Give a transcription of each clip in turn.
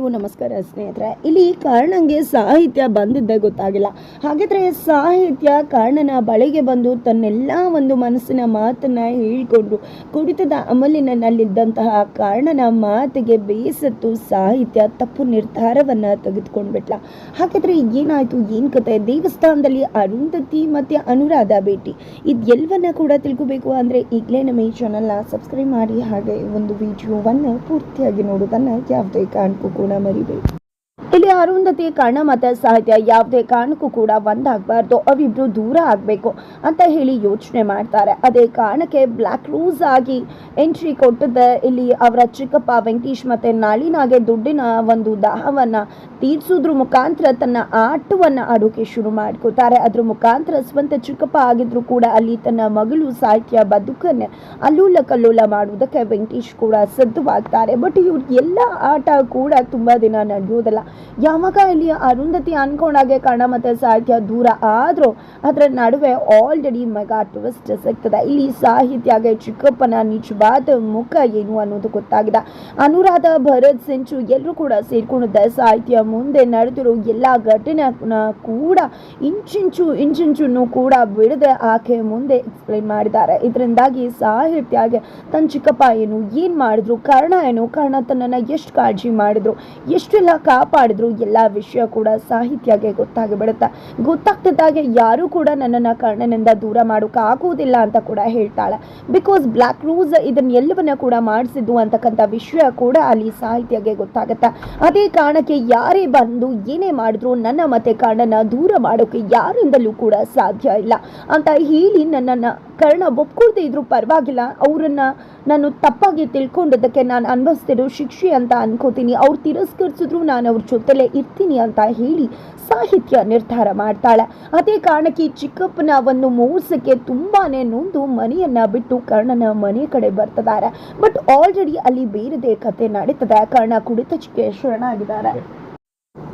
ನಮಸ್ಕಾರ ಸ್ನೇಹಿತರೆ. ಇಲ್ಲಿ ಕಾರಣಂಗೆ ಸಾಹಿತ್ಯ ಬಂದಿದ್ದೇ ಗೊತ್ತಾಗಿಲ್ಲ. ಹಾಗಿದ್ರೆ ಸಾಹಿತ್ಯ ಕಾರಣನ ಬಳಿಗೆ ಬಂದು ತನ್ನೆಲ್ಲ ಒಂದು ಮನಸ್ಸಿನ ಮಾತನ್ನ ಹೇಳ್ಕೊಂಡ್ರು. ಕುಡಿತದ ಅಮಲಿನಲ್ಲಿದ್ದಂತಹ ಕಾರಣನ ಮಾತಿಗೆ ಬೇಸತ್ತು ಸಾಹಿತ್ಯ ತಪ್ಪು ನಿರ್ಧಾರವನ್ನ ತೆಗೆದುಕೊಂಡ್ಬಿಟ್ಲ. ಹಾಗಿದ್ರೆ ಏನಾಯ್ತು? ಏನ್ ಕತೆ? ದೇವಸ್ಥಾನದಲ್ಲಿ ಅರುಂಧತಿ ಮತ್ತೆ ಅನುರಾಧ ಭೇಟಿ. ಇದೆಲ್ಲವನ್ನ ಕೂಡ ತಿಳ್ಕೋಬೇಕು ಅಂದ್ರೆ ಈಗಲೇ ನಮ್ಮ ಈ ಚಾನಲ್ನ ಸಬ್ಸ್ಕ್ರೈಬ್ ಮಾಡಿ ಹಾಗೆ ಒಂದು ವಿಡಿಯೋವನ್ನು ಪೂರ್ತಿಯಾಗಿ ನೋಡೋದನ್ನ ಯಾವುದೇ ಕಾರಣಕ್ಕೂ ಕೂಡ ಮರಿಬೇಡಿ ಇಲ್ಲಿ ಅರುಂಧತಿ ಕರ್ಣ ಮತ್ತೆ ಸಾಹಿತ್ಯ ಯಾವುದೇ ಕಾರಣಕ್ಕೂ ಕೂಡ ಒಂದಾಗಬಾರ್ದು. ಅವಿಬ್ರು ದೂರ ಆಗಬೇಕು ಅಂತ ಹೇಳಿ ಯೋಚನೆ ಮಾಡ್ತಾರೆ. ಅದೇ ಕಾರಣಕ್ಕೆ ಬ್ಲ್ಯಾಕ್ ರೂಸ್ ಆಗಿ ಎಂಟ್ರಿ ಕೊಟ್ಟದ ಇಲ್ಲಿ ಅವರ ಚಿಕ್ಕಪ್ಪ ವೆಂಕಟೇಶ್ ಮತ್ತೆ ನಾಳಿನಾಗೆ ದುಡ್ಡಿನ ಒಂದು ದಾಹವನ್ನ ತೀರ್ಸೋದ್ರ ಮುಖಾಂತರ ತನ್ನ ಆಟವನ್ನ ಆಡೋಕೆ ಶುರು ಮಾಡ್ಕೋತಾರೆ. ಅದ್ರ ಮುಖಾಂತರ ಸ್ವಂತ ಚಿಕ್ಕಪ್ಪ ಆಗಿದ್ರು ಕೂಡ ಅಲ್ಲಿ ತನ್ನ ಮಗಳು ಸಾಹಿತ್ಯ ಬದುಕನ್ನು ಅಲ್ಲೂಲ ಕಲ್ಲೋಲ ಮಾಡುವುದಕ್ಕೆ ವೆಂಕಟೇಶ್ ಕೂಡ ಸಿದ್ಧವಾಗ್ತಾರೆ. ಬಟ್ ಇವ್ರ ಎಲ್ಲ ಆಟ ಕೂಡ ತುಂಬಾ ದಿನ ನಡೆಯೋದಿಲ್ಲ. ಯಾವಾಗ ಇಲ್ಲಿ ಅರುಂಧತಿ ಅನ್ಕೊಂಡಾಗೆ ಕನ್ನಡ ಮತ್ತೆ ಸಾಹಿತ್ಯ ದೂರ ಆದರೂ ಅದರ ನಡುವೆ ಆಲ್ರೆಡಿ ಮೆಗಾ ಟ್ವಿಸ್ಟ್ ಸಿಗ್ತದೆ. ಇಲ್ಲಿ ಸಾಹಿತ್ಯಗೆ ಚಿಕ್ಕಪ್ಪನ ನಿಜವಾದ ಮುಖ ಏನು ಅನ್ನೋದು ಗೊತ್ತಾಗಿದೆ. ಅನುರಾಧ, ಭರತ್, ಸಿಂಚು ಎಲ್ಲರೂ ಕೂಡ ಸೇರ್ಕೊಂಡಿದ್ದ ಸಾಹಿತ್ಯ ಮುಂದೆ ನಡೆದಿರೋ ಎಲ್ಲ ಘಟನೆ ಕೂಡ ಇಂಚಿಂಚು ಇಂಚಿಂಚನ್ನು ಕೂಡ ಬಿಡದೆ ಆಕೆ ಮುಂದೆ ಎಕ್ಸ್ಪ್ಲೈನ್ ಮಾಡಿದ್ದಾರೆ. ಇದರಿಂದಾಗಿ ಸಾಹಿತ್ಯಗೆ ತನ್ನ ಚಿಕ್ಕಪ್ಪ ಏನು ಏನು ಮಾಡಿದ್ರು, ಕಾರಣ ಏನು, ಕಾರಣ ತನ್ನನ್ನು ಎಷ್ಟು ಕಾಳಜಿ ಮಾಡಿದ್ರು, ಎಷ್ಟೆಲ್ಲ ಕಾಪಾಡಿದ್ರು ಎಲ್ಲ ವಿಷಯ ಕೂಡ ಸಾಹಿತ್ಯಕ್ಕೆ ಗೊತ್ತಾಗಿ ಬಿಡುತ್ತೆ, ಗೊತ್ತಾಗ್ತಿದ್ದಾಗೆ ಯಾರೂ ಕೂಡ ನನ್ನನ್ನು ಕರ್ಣನಿಂದ ದೂರ ಆಗೋದಿಲ್ಲ ಅಂತ ಕೂಡ ಹೇಳ್ತಾಳೆ. ಬಿಕಾಸ್ ಬ್ಲ್ಯಾಕ್ ರೂಸ್ ಇದನ್ನ ಎಲ್ಲವನ್ನ ಕೂಡ ಮಾಡಿಸಿದ್ದು ಅಂತಕ್ಕಂಥ ವಿಷಯ ಕೂಡ ಅಲ್ಲಿ ಸಾಹಿತ್ಯಕ್ಕೆ ಗೊತ್ತಾಗುತ್ತೆ. ಅದೇ ಕಾರಣಕ್ಕೆ ಯಾರೇ ಬಂದು ಏನೇ ಮಾಡಿದ್ರು ನನ್ನ ಮತ್ತೆ ಕರ್ಣನ ದೂರ ಮಾಡೋಕೆ ಯಾರಿಂದಲೂ ಕೂಡ ಸಾಧ್ಯ ಇಲ್ಲ. ಅಂತ ಹೇಳಿ ನನ್ನನ್ನು ಕರ್ಣ ಒಪ್ಕೊಳ್ದೇ ಇದ್ರು ಪರವಾಗಿಲ್ಲ, ಅವರನ್ನ ನಾನು ತಪ್ಪಾಗಿ ತಿಳ್ಕೊಂಡಿದ್ದಕ್ಕೆ ನಾನು ಅನ್ಭವಿಸ್ತಿರೋ ಶಿಕ್ಷೆ ಅಂತ ಅನ್ಕೋತೀನಿ. ಅವ್ರು ತಿರಸ್ಕರಿಸಿದ್ರು ನಾನು ಅವ್ರ ಜೊತೆಲೇ ಇರ್ತೀನಿ ಅಂತ ಹೇಳಿ ಸಾಹಿತ್ಯ ನಿರ್ಧಾರ ಮಾಡ್ತಾಳೆ. ಅದೇ ಕಾರಣಕ್ಕೆ ಚಿಕ್ಕಪ್ಪನ ಒಂದು ಮೋಸಕ್ಕೆ ತುಂಬಾನೇ ನೊಂದು ಮನೆಯನ್ನ ಬಿಟ್ಟು ಕರ್ಣನ ಮನೆ ಕಡೆ ಬರ್ತಿದ್ದಾರೆ. ಬಟ್ ಆಲ್ರೆಡಿ ಅಲ್ಲಿ ಬೇರೆದೇ ಕತೆ ನಡೀತದೆ. ಕರ್ಣ ಕುಡಿತ ಚಿಕ್ಕ ಶರಣಾಗಿದ್ದಾರೆ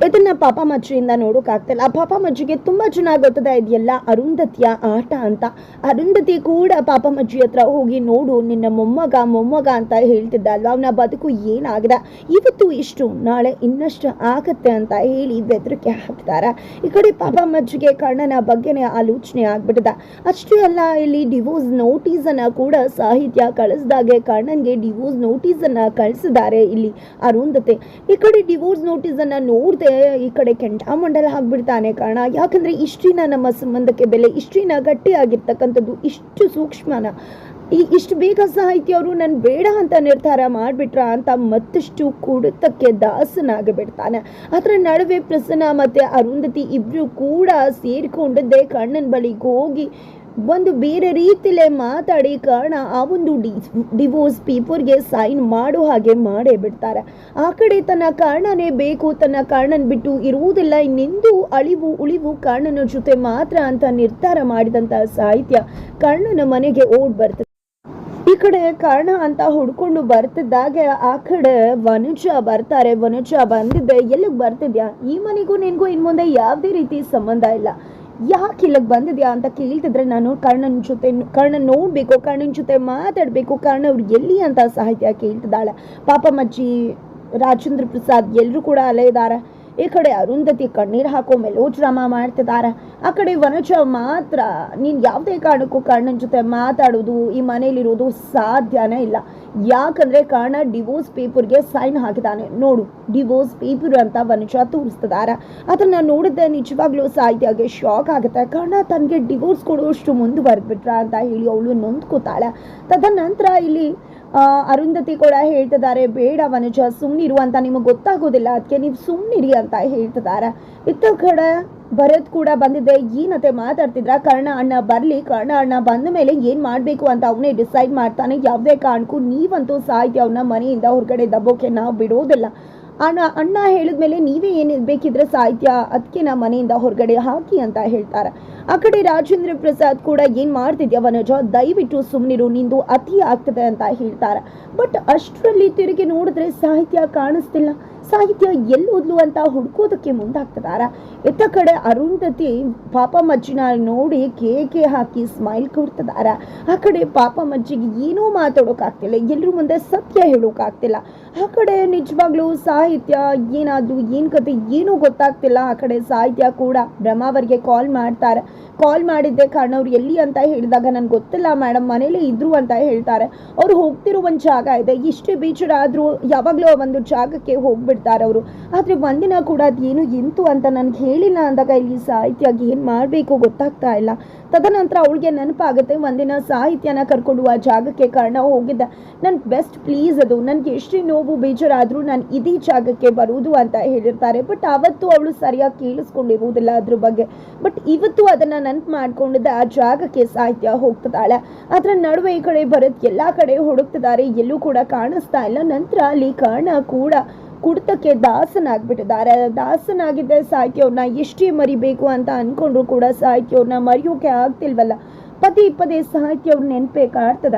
ಇದನ್ನ ಪಾಪ ಮಜ್ಜಿಯಿಂದ ನೋಡೋಕ್ಕಾಗ್ತಿಲ್ಲ ಪಾಪ ಮಜ್ಜಿಗೆ ತುಂಬಾ ಚೆನ್ನಾಗಿ ಗೊತ್ತದ, ಇದೆಯಲ್ಲ, ಅರುಂಧತಿಯ ಆಟ ಅಂತ. ಅರುಂಧತಿ ಕೂಡ ಪಾಪ ಮಜ್ಜಿ ಹತ್ರ ಹೋಗಿ, ನೋಡು, ನಿನ್ನ ಮೊಮ್ಮಗ ಮೊಮ್ಮಗ ಅಂತ ಹೇಳ್ತಿದ್ದ ಅಲ್ವಾ ಅವನ ಬದುಕು ಏನಾಗಿದೆ? ಇವತ್ತು ಇಷ್ಟು, ನಾಳೆ ಇನ್ನಷ್ಟು ಆಗತ್ತೆ ಅಂತ ಹೇಳಿ ಬೆದರಿಕೆ ಹಾಕ್ತಾರ ಈ ಕಡೆ ಪಾಪ ಮಜ್ಜಿಗೆ ಕಣ್ಣನ ಬಗ್ಗೆನೇ ಆಲೋಚನೆ ಆಗ್ಬಿಟ್ಟದ. ಅಷ್ಟೇ ಅಲ್ಲ, ಇಲ್ಲಿ ಡಿವೋರ್ಸ್ ನೋಟಿಸ್ ಅನ್ನ ಕೂಡ ಸಾಹಿತ್ಯ ಕಳಿಸ್ದಾಗೆ ಕಣ್ಣನ್ಗೆ ಡಿವೋರ್ಸ್ ನೋಟಿಸ್ ಅನ್ನ ಕಳಿಸಿದ್ದಾರೆ ಇಲ್ಲಿ ಅರುಂಧತೆ. ಈ ಕಡೆ ಡಿವೋರ್ಸ್ ನೋಟಿಸ್ ಅನ್ನ ನೋಡ್ದೆ ಈ ಕಡೆ ಕೆಂಡಾಮಂಡಲ ಆಗ್ಬಿಡ್ತಾನೆ ಕಾರಣ ಯಾಕಂದ್ರೆ ಇಷ್ಟಿನ ನಮ್ಮ ಸಂಬಂಧಕ್ಕೆ ಬೆಲೆ ಇಷ್ಟಿನ ಗಟ್ಟಿಯಾಗಿರ್ತಕ್ಕಂಥದ್ದು ಇಷ್ಟು ಸೂಕ್ಷ್ಮನ. ಈ ಇಷ್ಟು ಬೇಗ ಸಾಹಿತ್ಯ ಅವರು ನಾನು ಬೇಡ ಅಂತ ನಿರ್ಧಾರ ಮಾಡಿಬಿಟ್ರ ಅಂತ ಮತ್ತಷ್ಟು ಕುಡಿತಕ್ಕೆ ದಾಸನಾಗಿಬಿಡ್ತಾನೆ. ಅದರ ನಡುವೆ ಪ್ರಸನ್ನ ಮತ್ತೆ ಅರುಂಧತಿ ಇಬ್ಬರು ಕೂಡ ಸೇರಿಕೊಂಡಿದ್ದೆ ಕಣ್ಣನ ಬಳಿಗೆ ಹೋಗಿ ಒಂದು ಬೇರೆ ರೀತಿಲೇ ಮಾತಾಡಿ ಕಾರಣ ಆ ಒಂದು ಡಿ ಡಿವೋರ್ಸ್ ಪೇಪರ್ಗೆ ಸೈನ್ ಮಾಡೋ ಹಾಗೆ ಮಾಡೇ ಬಿಡ್ತಾರೆ. ಆ ಕಡೆ ತನ್ನ ಕಾರಣನೇ ಬೇಕು, ತನ್ನ ಕಾರಣನ ಬಿಟ್ಟು ಇರುವುದಿಲ್ಲ. ಇನ್ನೆಂದು ಅಳಿವು, ಉಳಿವು ಕಾರಣನ ಜೊತೆ ಮಾತ್ರ ಅಂತ ನಿರ್ಧಾರ ಮಾಡಿದಂಥ ಸಾಹಿತ್ಯ ಕರ್ಣನ ಮನೆಗೆ ಓಡ್ ಬರ್ತದೆ. ಈ ಕಡೆ ಕಾರಣ ಅಂತ ಹುಡ್ಕೊಂಡು ಬರ್ತಿದ್ದಾಗ ಆ ಕಡೆ ವನುಜ ಬರ್ತಾರೆ. ವನುಜ ಬಂದಿದ್ದೆ ಎಲ್ಲಿಗೆ ಬರ್ತಿದ್ಯಾ? ಈ ಮನೆಗೂ ನಿನಗೂ ಇನ್ ಮುಂದೆ ಯಾವುದೇ ರೀತಿ ಸಂಬಂಧ ಇಲ್ಲ. ಯಾಕೆ ಇಲ್ಲಿಗೆ ಬಂದಿದ್ಯಾ ಅಂತ ಕೇಳ್ತಿದ್ರೆ ನಾನು ಕರ್ಣನ ಜೊತೆ ಕರ್ಣ ನೋಡ್ಬೇಕು, ಕರ್ಣನ ಜೊತೆ ಮಾತಾಡಬೇಕು, ಕರ್ಣ ಅವ್ರು ಎಲ್ಲಿ ಅಂತ ಸಾಹಿತ್ಯ ಕೇಳ್ತಿದ್ದಾಳೆ. ಪಾಪ ಮಜ್ಜಿ ರಾಜೇಂದ್ರ ಪ್ರಸಾದ್ ಎಲ್ಲರೂ ಕೂಡ ಅಲೆ ಇದ್ದಾರೆ. ಈ ಕಡೆ ಅರುಂಧತಿ ಕಣ್ಣೀರು ಹಾಕೋ ಮೆಲೋಡ್ರಾಮಾ ಮಾಡ್ತಿದ್ದಾರೆ ಆ ಕಡೆ ವನಜ ಮಾತ್ರ, ನೀನು ಯಾವುದೇ ಕಾರಣಕ್ಕೂ ಕಣ್ಣನ ಜೊತೆ ಮಾತಾಡೋದು ಈ ಮನೇಲಿರೋದು ಸಾಧ್ಯನೇ ಇಲ್ಲ. ಯಾಕಂದ್ರೆ ಕರ್ಣ ಡಿವೋರ್ಸ್ ಪೇಪರ್ಗೆ ಸೈನ್ ಹಾಕಿದಾನೆ. ನೋಡು ಡಿವೋರ್ಸ್ ಪೇಪರ್ ಅಂತ ವನಜ ತೋರಿಸ್ತಿದ್ದಾರೆ ಅದನ್ನ ನೋಡಿದ್ದೆ ನಿಜವಾಗ್ಲೂ ಸಾಹಿತ್ಯಗೆ ಶಾಕ್ ಆಗುತ್ತೆ. ಕರ್ಣ ತನಗೆ ಡಿವೋರ್ಸ್ ಕೊಡುವಷ್ಟು ಮುಂದುವರೆದ್ಬಿಟ್ರ ಅಂತ ಹೇಳಿ ಅವಳು ನೊಂದ್ಕೋತಾಳೆ. ತದನಂತರ ಇಲ್ಲಿ ಅರುಂಧತಿ ಕೂಡ ಹೇಳ್ತಿದ್ದಾರೆ, ಬೇಡ ವನಜ ಸುಮ್ಮನಿರು ಅಂತ ನಿಮಗೆ ಗೊತ್ತಾಗೋದಿಲ್ಲ ಅದಕ್ಕೆ ನೀವು ಸುಮ್ಮನಿರಿ ಅಂತ ಹೇಳ್ತಿದ್ದಾರೆ. ಇತ್ತ ಕಡೆ ಭರತ್ ಕೂಡ ಬಂದಿದ್ದೆ ಏನತ್ತೆ ಮಾತಾಡ್ತಿದ್ರ, ಕರ್ಣ ಅಣ್ಣ ಬರಲಿ, ಕರ್ಣ ಅಣ್ಣ ಬಂದ ಮೇಲೆ ಏನು ಮಾಡಬೇಕು ಅಂತ ಅವನೇ ಡಿಸೈಡ್ ಮಾಡ್ತಾನೆ, ಯಾವುದೇ ಕಾರಣಕ್ಕೂ ನೀವಂತೂ ಸಾಹಿತ್ಯ ಅವನ ಮನೆಯಿಂದ ಹೊರಗಡೆ ದಬ್ಬೋಕೆ ನಾವು ಬಿಡೋದಿಲ್ಲ. ಅಣ್ಣ ಅಣ್ಣ ಹೇಳಿದ್ಮೇಲೆ ನೀವೇ ಏನು ಬೇಕಿದ್ರೆ ಸಾಹಿತ್ಯ ಅದಕ್ಕೆ ನಾ ಮನೆಯಿಂದ ಹೊರಗಡೆ ಹಾಕಿ ಅಂತ ಹೇಳ್ತಾರೆ. ಆ ಕಡೆ ರಾಜೇಂದ್ರ ಪ್ರಸಾದ್ ಕೂಡ ಏನು ಮಾಡ್ತಿದ್ಯಾ ವನಜ, ದಯವಿಟ್ಟು ಸುಮ್ಮನಿರು ನಿಂದು ಅತಿ ಆಗ್ತದೆ ಅಂತ ಹೇಳ್ತಾರೆ. ಬಟ್ ಅಷ್ಟರಲ್ಲಿ ತಿರುಗಿ ನೋಡಿದ್ರೆ ಸಾಹಿತ್ಯ ಕಾಣಿಸ್ತಿಲ್ಲ. ಸಾಹಿತ್ಯ ಎಲ್ಲಿ ಓದ್ಲು ಅಂತ ಹುಡ್ಕೋದಕ್ಕೆ ಮುಂದಾಗ್ತಿದಾರ? ಇತ್ತ ಕಡೆ ಅರುಂಧತಿ ಪಾಪ ಮಜ್ಜಿನ ನೋಡಿ ಕೇಕೆ ಹಾಕಿ ಸ್ಮೈಲ್ ಕೊಡ್ತದಾರ. ಆ ಕಡೆ ಪಾಪ ಮಜ್ಜಿಗೆ ಏನೂ ಮಾತಾಡೋಕ್ಕಾಗ್ತಿಲ್ಲ ಎಲ್ಲರೂ ಮುಂದೆ ಸತ್ಯ ಹೇಳೋಕ್ಕಾಗ್ತಿಲ್ಲ ಆ ಕಡೆ ನಿಜವಾಗ್ಲೂ ಸಾಹಿತ್ಯ ಏನಾದರೂ, ಏನು ಕತೆ ಏನೂ ಗೊತ್ತಾಗ್ತಿಲ್ಲ. ಆ ಕಡೆ ಸಾಹಿತ್ಯ ಕೂಡ ಬ್ರಹ್ಮಾವರಿಗೆ ಕಾಲ್ ಮಾಡ್ತಾರೆ. ಕಾಲ್ ಮಾಡಿದ್ದೆ ಕಾರಣ ಅವ್ರು ಎಲ್ಲಿ ಅಂತ ಹೇಳಿದಾಗ ನನಗೆ ಗೊತ್ತಿಲ್ಲ ಮೇಡಮ್ ಮನೇಲಿ ಇದ್ರು ಅಂತ ಹೇಳ್ತಾರೆ. ಅವ್ರು ಹೋಗ್ತಿರೋ ಒಂದು ಜಾಗ ಇದೆ. ಇಷ್ಟೇ ಬೇಜಾರಾದರೂ ಯಾವಾಗಲೂ ಒಂದು ಜಾಗಕ್ಕೆ ಹೋಗ್ಬಿಡ್ತಾರೆ. ಅವರು. ಆದರೆ ಒಂದಿನ ಕೂಡ ಅದೇನು ಎಂತು ಅಂತ ನನಗೆ ಹೇಳಿಲ್ಲ ಅಂದಾಗ ಇಲ್ಲಿ ಸಾಹಿತ್ಯ ಏನು ಮಾಡಬೇಕು ಗೊತ್ತಾಗ್ತಾ ಇಲ್ಲ. ತದನಂತರ ಅವಳಿಗೆ ನೆನಪಾಗುತ್ತೆ, ಒಂದಿನ ಸಾಹಿತ್ಯನ ಕರ್ಕೊಂಡು ಆ ಜಾಗಕ್ಕೆ ಕಾರಣ ಹೋಗಿದ್ದ. ನನ್ನ ಬೆಸ್ಟ್ ಪ್ಲೀಸ್ ಅದು, ನನಗೆ ಎಷ್ಟೇ ನೋವು ಬೇಜಾರಾದರೂ ನಾನು ಇದೀ ಜಾಗಕ್ಕೆ ಬರುವುದು ಅಂತ ಹೇಳಿರ್ತಾರೆ. ಬಟ್ ಅವತ್ತು ಅವಳು ಸರಿಯಾಗಿ ಕೇಳಿಸ್ಕೊಂಡಿರುವುದಿಲ್ಲ ಅದ್ರ ಬಗ್ಗೆ. ಬಟ್ ಇವತ್ತು ಅದನ್ನು ನೆನಪು ಮಾಡ್ಕೊಂಡಿದ್ದೆ ಆ ಜಾಗಕ್ಕೆ ಸಾಹಿತ್ಯ ಹೋಗ್ತಿದ್ದಾಳೆ. ಅದರ ನಡುವೆ ಈ ಕಡೆ ಬರೋದು ಎಲ್ಲ ಕಡೆ ಹುಡುಕ್ತಿದ್ದಾರೆ, ಎಲ್ಲೂ ಕೂಡ ಕಾಣಿಸ್ತಾ ಇಲ್ಲ. ನಂತರ ಅಲ್ಲಿ ಕಾರಣ ಕೂಡ ಕುಡಿತಕ್ಕೆ ದಾಸನಾಗ್ಬಿಟ್ಟಿದ್ದಾರೆ. ದಾಸನಾಗಿದ್ದ ಸಾಹಿತ್ಯವ್ರನ್ನ ಎಷ್ಟೇ ಮರಿಬೇಕು ಅಂತ ಅನ್ಕೊಂಡ್ರು ಕೂಡ ಸಾಹಿತ್ಯವ್ರನ್ನ ಮರೆಯೋಕೆ ಆಗ್ತಿಲ್ವಲ್ಲ. ಪದೇ ಪದೇ ಸಾಹಿತ್ಯವ್ರ ನೆನಪೇ ಕಾಡ್ತದ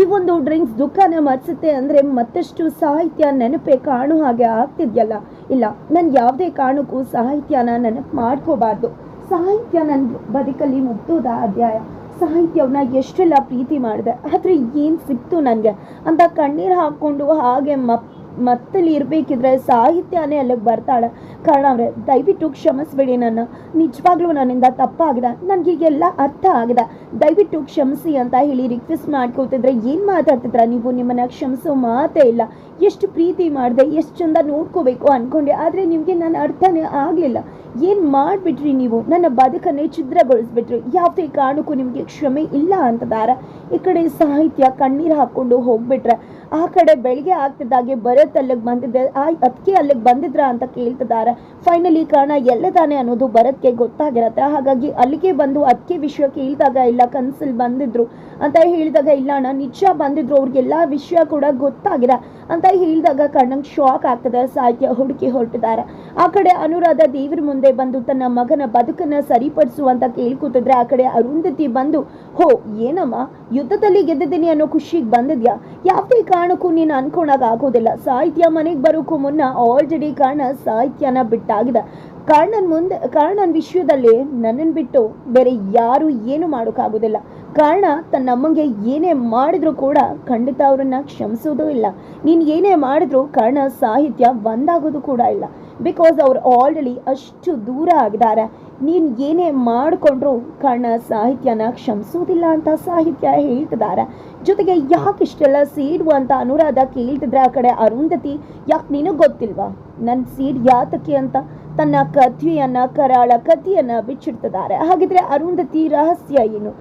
ಈ ಒಂದು ಡ್ರಿಂಕ್ಸ್ ದುಃಖನ ಮರ್ಸುತ್ತೆ ಅಂದರೆ ಮತ್ತಷ್ಟು ಸಾಹಿತ್ಯ ನೆನಪೇ ಕಾಣು ಹಾಗೆ ಆಗ್ತಿದ್ಯಲ್ಲ? ಇಲ್ಲ, ನಾನು ಯಾವುದೇ ಕಾರಣಕ್ಕೂ ಸಾಹಿತ್ಯನ ನೆನಪು ಮಾಡ್ಕೋಬಾರ್ದು. ಸಾಹಿತ್ಯ ನನ್ನ ಬದುಕಲ್ಲಿ ಮುಗ್ದೋದ ಅಧ್ಯಾಯ. ಸಾಹಿತ್ಯವ್ನ ಎಷ್ಟೆಲ್ಲ ಪ್ರೀತಿ ಮಾಡಿದೆ. ಆದರೆ ಏನು ಸಿಕ್ತು ನನಗೆ? ಅಂತ ಕಣ್ಣೀರು ಹಾಕ್ಕೊಂಡು ಹಾಗೆ ಮಪ್ ಮತ್ತಲ್ಲಿ ಇರಬೇಕಿದ್ರೆ ಸಾಹಿತ್ಯನೇ ಅಲ್ಲಿಗೆ ಬರ್ತಾಳೆ. ಕಾರಣ ಅವರೇ, ದಯವಿಟ್ಟು ಕ್ಷಮಿಸ್ಬೇಡಿ ನನ್ನ. ನಿಜವಾಗ್ಲೂ ನನ್ನಿಂದ ತಪ್ಪಾಗಿದೆ. ನನಗೀಗೆಲ್ಲ ಅರ್ಥ ಆಗಿದೆ. ದಯವಿಟ್ಟು ಕ್ಷಮಿಸಿ ಅಂತ ಹೇಳಿ ರಿಕ್ವೆಸ್ಟ್ ಮಾಡ್ಕೋತಿದ್ರೆ ಏನು ಮಾತಾಡ್ತಿದ್ರ ನೀವು? ನಿಮ್ಮನ್ನ ಕ್ಷಮಿಸೋ ಮಾತೇ ಇಲ್ಲ. ಎಷ್ಟು ಪ್ರೀತಿ ಮಾಡಿದೆ, ಎಷ್ಟು ಚಂದ ನೋಡ್ಕೋಬೇಕು ಅನ್ಕೊಂಡೆ. ಆದರೆ ನಿಮಗೆ ನನ್ನ ಅರ್ಥನೇ ಆಗಲಿಲ್ಲ. ಏನು ಮಾಡಿಬಿಟ್ರಿ ನೀವು? ನನ್ನ ಬದುಕನ್ನೇ ಛಿದ್ರಗೊಳಿಸ್ಬಿಟ್ರಿ. ಯಾವುದೇ ಕಾರಣಕ್ಕೂ ನಿಮಗೆ ಕ್ಷಮೆ ಇಲ್ಲ ಅಂತದಾರ ಈ ಕಡೆ ಸಾಹಿತ್ಯ ಕಣ್ಣೀರು ಹಾಕ್ಕೊಂಡು ಹೋಗ್ಬಿಟ್ರೆ ಆ ಕಡೆ ಬೆಳಿಗ್ಗೆ ಆಗ್ತಿದ್ದಾಗೆ ಭರತ್ ಅಲ್ಲಿಗೆ ಬಂದಿದ್ದೆ. ಆ ಅದಕ್ಕೆ ಅಲ್ಲಿಗೆ ಬಂದಿದ್ರ ಅಂತ ಕೇಳ್ತಿದ್ದಾರೆ. ಫೈನಲಿ ಕಾರಣ ಎಲ್ಲದಾನೆ ಅನ್ನೋದು ಭರತ್ಗೆ ಗೊತ್ತಾಗಿರತ್ತೆ. ಹಾಗಾಗಿ ಅಲ್ಲಿಗೆ ಬಂದು ಅದಕ್ಕೆ ವಿಷಯ ಕೇಳಿದಾಗ ಇಲ್ಲ, ಕನ್ಸಲ್ಲಿ ಬಂದಿದ್ರು ಅಂತ ಹೇಳಿದಾಗ, ಇಲ್ಲ ಅಣ್ಣ, ನಿಜ ಬಂದಿದ್ರು ಅವ್ರಿಗೆಲ್ಲ ವಿಷಯ ಕೂಡ ಗೊತ್ತಾಗಿದೆ ಅಂತ ಹೇಳಿದಾಗ ಕಣ್ಣಂಗೆ ಶಾಕ್ ಆಗ್ತದೆ. ಸಾಹಿತ್ಯ ಹುಡುಕಿ ಹೊರಟಿದ್ದಾರೆ. ಆ ಕಡೆ ಅನುರಾಧ ದೇವ್ರ ಮುಂದೆ ಬಂದು ತನ್ನ ಮಗನ ಬದುಕನ್ನ ಸರಿಪಡಿಸುವಂತ ಕೇಳ್ಕೊತಿದ್ರೆ, ಆ ಕಡೆ ಅರುಂಧತಿ ಬಂದು, ಹೋ, ಏನಮ್ಮ, ಯುದ್ಧದಲ್ಲಿ ಗೆದ್ದಿದ್ದೀನಿ ಅನ್ನೋ ಖುಷಿಗೆ ಬಂದಿದ್ಯಾ? ಯಾವುದೇ ಕಾರಣಕ್ಕೂ ನೀನು ಅನ್ಕೊಂಡಾಗ ಆಗೋದಿಲ್ಲ. ಸಾಹಿತ್ಯ ಮನೆಗೆ ಬರೋಕ್ಕೂ ಮುನ್ನ ಆಲ್ರೆಡಿ ಕಾರಣ ಸಾಹಿತ್ಯನ ಬಿಟ್ಟಾಗಿದೆ. ಕಾರಣನ್ ಮುಂದೆ, ಕಾರಣನ್ ವಿಷಯದಲ್ಲಿ ನನ್ನನ್ನು ಬಿಟ್ಟು ಬೇರೆ ಯಾರು ಏನು ಮಾಡೋಕ್ಕಾಗೋದಿಲ್ಲ. ಕಾರಣ ತನ್ನ ಅಮ್ಮಂಗೆ ಏನೇ ಮಾಡಿದ್ರು ಕೂಡ ಖಂಡಿತ ಅವರನ್ನ ಕ್ಷಮಿಸೋದೂ ಇಲ್ಲ. ನೀನು ಏನೇ ಮಾಡಿದ್ರು ಕಾರಣ ಸಾಹಿತ್ಯ ಒಂದಾಗೋದು ಕೂಡ ಇಲ್ಲ. ಬಿಕಾಸ್ ಅವ್ರು ಆಲ್ರೆಡಿ ಅಷ್ಟು ದೂರ ಆಗಿದ್ದಾರೆ. ನೀನು ಏನೇ ಮಾಡಿಕೊಂಡ್ರು ಕಣ್ಣ ಸಾಹಿತ್ಯನ ಕ್ಷಮಿಸೋದಿಲ್ಲ ಅಂತ ಸಾಹಿತ್ಯ ಹೇಳ್ತಿದ್ದಾರೆ ಜೊತೆಗೆ ಯಾಕೆ ಇಷ್ಟೆಲ್ಲ ಸೀಡು ಅಂತ ಅನುರಾಧ ಕೇಳ್ತಿದ್ರೆ ಆ ಕಡೆ ಅರುಂಧತಿ, ಯಾಕೆ ನಿನಗೆ ಗೊತ್ತಿಲ್ವಾ? ನನ್ನ ಸೀಡ್ ಯಾತಕ್ಕೆ ಅಂತ ತನ್ನ ಕಥೆಯನ್ನ, ಕರಾಳ ಕಥೆಯನ್ನ ಬಿಚ್ಚಿಡ್ತಿದ್ದಾರೆ ಹಾಗಿದ್ರೆ ಅರುಂಧತಿ ರಹಸ್ಯ ಏನು?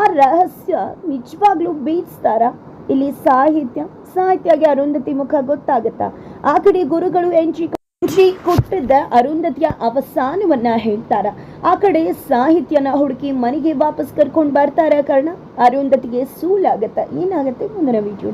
ಆ ರಹಸ್ಯ ನಿಜವಾಗ್ಲೂ ಬೀಚ್ತಾರ? ಇಲ್ಲಿ ಸಾಹಿತ್ಯ, ಸಾಹಿತ್ಯಗೆ ಅರುಂಧತಿ ಮುಖ ಗೊತ್ತಾಗುತ್ತಾ? ಆ ಕಡೆ ಗುರುಗಳು ಎಂಟ್ರಿ ಎಂಟ್ರಿ ಕೊಟ್ಟಿದ್ದ ಅರುಂಧತಿಯ ಅವಸಾನವನ್ನ ಹೇಳ್ತಾರ. ಆ ಕಡೆ ಸಾಹಿತ್ಯನ ಹುಡುಕಿ ಮನೆಗೆ ವಾಪಸ್ ಕರ್ಕೊಂಡು ಬರ್ತಾರ ಕಾರಣ. ಅರುಂಧತಿಗೆ ಸೂಲಾಗತ್ತ. ಏನಾಗತ್ತೆ ಮುಂದಿನ ವಿಡಿಯೋ